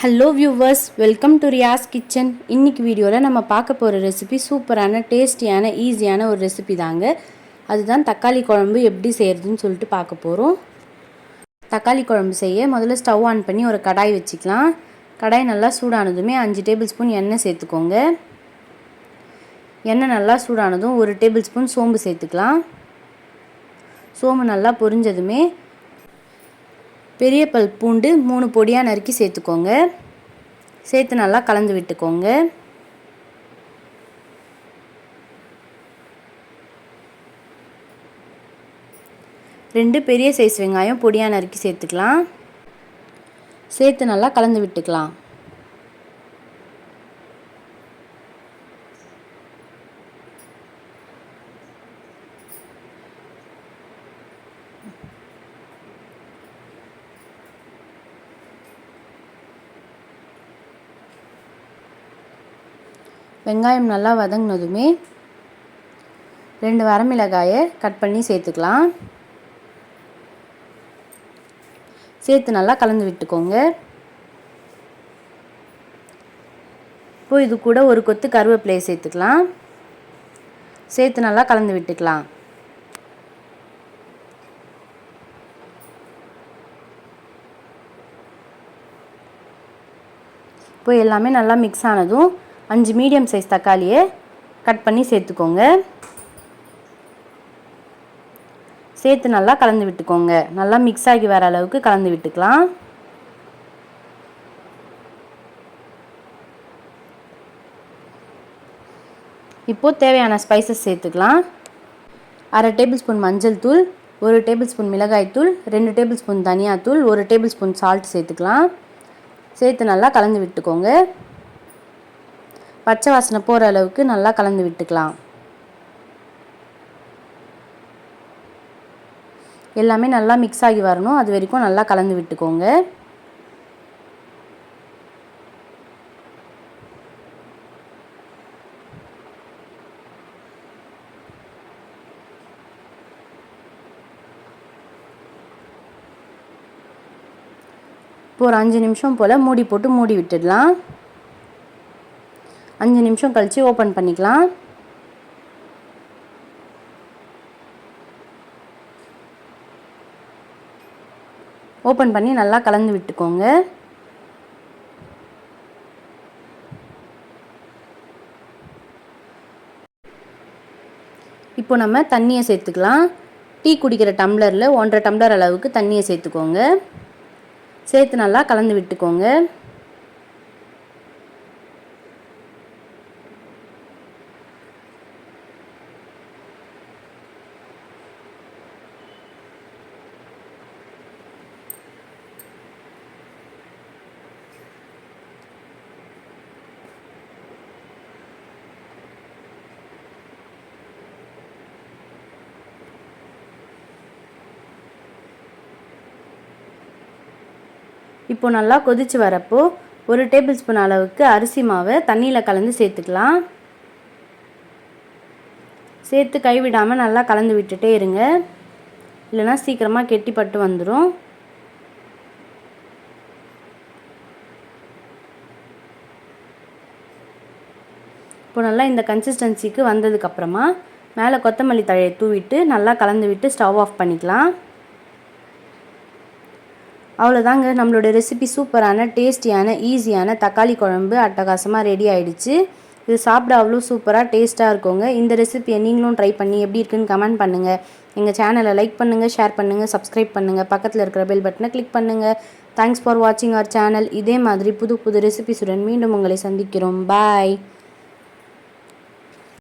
Hello viewers welcome to Riyas kitchen இன்னைக்கு வீடியோவில் நம்ம பார்க்க போகிற ரெசிபி சூப்பரான டேஸ்டியான ஈஸியான ஒரு ரெசிபி தாங்க. அதுதான் தக்காளி குழம்பு எப்படி செய்கிறதுன்னு சொல்லிட்டு பார்க்க போகிறோம் தக்காளி குழம்பு செய்ய முதல்ல ஸ்டவ் ஆன் பண்ணி ஒரு கடாய் வச்சுக்கலாம். கடாய் நல்லா சூடானதுமே அஞ்சு டேபிள் ஸ்பூன் எண்ணெய் சேர்த்துக்கோங்க. எண்ணெய் நல்லா சூடானதும் ஒரு டேபிள் ஸ்பூன் சோம்பு சேர்த்துக்கலாம். சோம்பு நல்லா பொரிஞ்சதுமே பெரிய பல் பூண்டு மூணு பொடியாக நறுக்கி சேர்த்துக்கோங்க. சேர்த்து நல்லா கலந்து விட்டுக்கோங்க. ரெண்டு பெரிய சைஸ் வெங்காயம் பொடியாக நறுக்கி சேர்த்துக்கலாம். சேர்த்து நல்லா கலந்து விட்டுக்கலாம். வெங்காயம் நல்லா வதங்கினதுமே ரெண்டு வரமிளகாயை கட் பண்ணி சேர்த்துக்கலாம். சேர்த்து நல்லா கலந்து விட்டுக்கோங்க. இப்போ இது கூட ஒரு கொத்து கருவேப்பிலையை சேர்த்துக்கலாம். சேர்த்து நல்லா கலந்து விட்டுக்கலாம். இப்போ எல்லாமே நல்லா மிக்ஸ் ஆனதும் அஞ்சு மீடியம் சைஸ் தக்காளியை கட் பண்ணி சேர்த்துக்கோங்க. சேர்த்து நல்லா கலந்து விட்டுக்கோங்க. நல்லா மிக்ஸ் ஆகி வர அளவுக்கு கலந்து விட்டுக்கலாம். இப்போது தேவையான ஸ்பைசஸ் சேர்த்துக்கலாம். அரை டேபிள் ஸ்பூன் மஞ்சள் தூள் ஒரு டேபிள் ஸ்பூன் மிளகாய்த்தூள் ரெண்டு டேபிள் ஸ்பூன் தனியாத்தூள் ஒரு டேபிள் ஸ்பூன் சால்ட் சேர்த்துக்கலாம். சேர்த்து நல்லா கலந்து விட்டுக்கோங்க. பச்சை வாசனை போகிற அளவுக்கு நல்லா கலந்து விட்டுக்கலாம். எல்லாமே நல்லா மிக்ஸ் ஆகி வரணும். அது வரைக்கும் நல்லா கலந்து விட்டுக்கோங்க. இப்போ ஒரு அஞ்சு நிமிஷம் போல் மூடி போட்டு மூடி விட்டுடலாம். நிமிஷம் கழித்து ஓப்பன் பண்ணிக்கலாம். ஓப்பன் பண்ணி நல்லா கலந்து விட்டுக்கோங்க. இப்போ நம்ம தண்ணியை சேர்த்துக்கலாம். டீ குடிக்கிற டம்ளரில் ஒன்றரை டம்ளர் அளவுக்கு தண்ணியை சேர்த்துக்கோங்க. சேர்த்து நல்லா கலந்து விட்டுக்கோங்க. இப்போ நல்லா கொதித்து வரப்போ ஒரு டேபிள் ஸ்பூன் அளவுக்கு அரிசி மாவை தண்ணியில் கலந்து சேர்த்துக்கலாம். சேர்த்து கைவிடாமல் நல்லா கலந்து விட்டுட்டே இருங்க. இல்லைனா சீக்கிரமாக கெட்டிப்பட்டு வந்துடும் இப்போ நல்லா இந்த கன்சிஸ்டன்சிக்கு வந்ததுக்கப்புறமா மேலே கொத்தமல்லி தழையை தூவிட்டு நல்லா கலந்து விட்டு ஸ்டவ் ஆஃப் பண்ணிக்கலாம். அவ்வளோதாங்க நம்மளோட ரெசிபி சூப்பரான டேஸ்டியான ஈஸியான தக்காளி குழம்பு அட்டகாசமாக ரெடி ஆகிடுச்சு இது சாப்பிட அவ்வளோ சூப்பராக டேஸ்ட்டாக இருக்குங்க. இந்த ரெசிபியை நீங்களும் ட்ரை பண்ணி எப்படி இருக்குன்னு கமெண்ட் பண்ணுங்கள் எங்கள் சேனலை லைக் பண்ணுங்கள் ஷேர் பண்ணுங்கள் சப்ஸ்கிரைப் பண்ணுங்கள் பக்கத்தில் இருக்கிற பெல் பட்டனை கிளிக் பண்ணுங்கள் தேங்க்ஸ் ஃபார் வாட்சிங் அவர் சேனல் இதே மாதிரி புது புது ரெசிபிஸுடன் மீண்டும் உங்களை சந்திக்கிறோம். பாய்